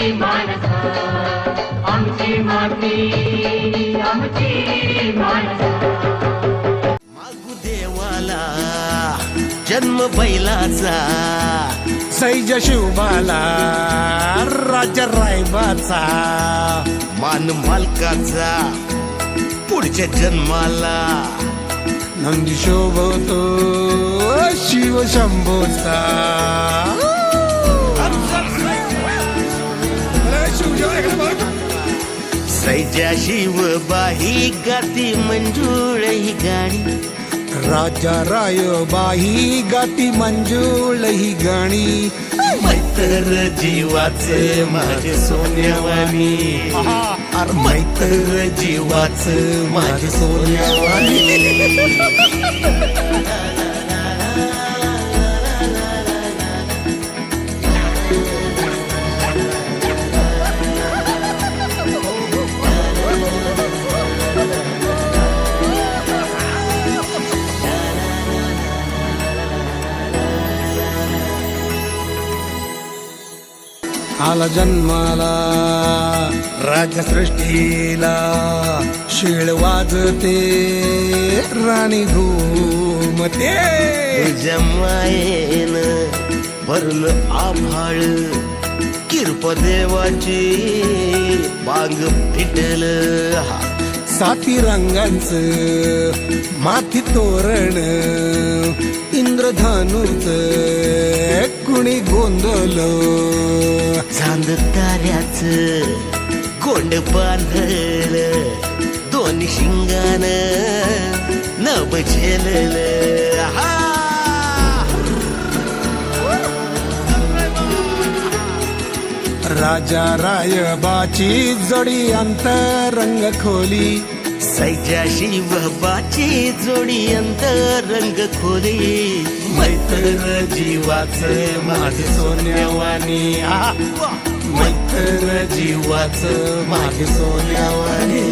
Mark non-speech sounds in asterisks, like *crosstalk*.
आमची आमची माती आमची मागू देवाला जन्म बैलाचा. सैज शिवबाला राजा रायबाचा. मान मालकाचा पुढच्या जन्माला. नंदी शोभतो शिव शंभोचा. सैजा शिवबाही गाती मंजुळ ही गाणी. राजा रायबाही गाती मंजुळ ही गाणी. मैत्र जीवाचे माझे सोन्यावानी अरे मैत्र जीवाचे माझे सोन्यावानी *laughs* आला जन्माला राजा सृष्टीला शिळ वाजते राणी घुमते. तुझ्या मायेन भरलं आभाळ किरप देवाची बांग फिटल. साती रंगांच माथी तोरण इंद्रधनुच कुणी गोंधळ चांद ताऱ्याच कोंड बांधल. दोन शिंगान नभ झेलल. हा! राजा रायबाची जोडी अंतरंग खोली. सैजा शिवबाची जोडी अंतरंग खोली. मैत्र जीवाच माझे सोन्यावानी आ, मैत्र जीवाच माझे सोन्यावानी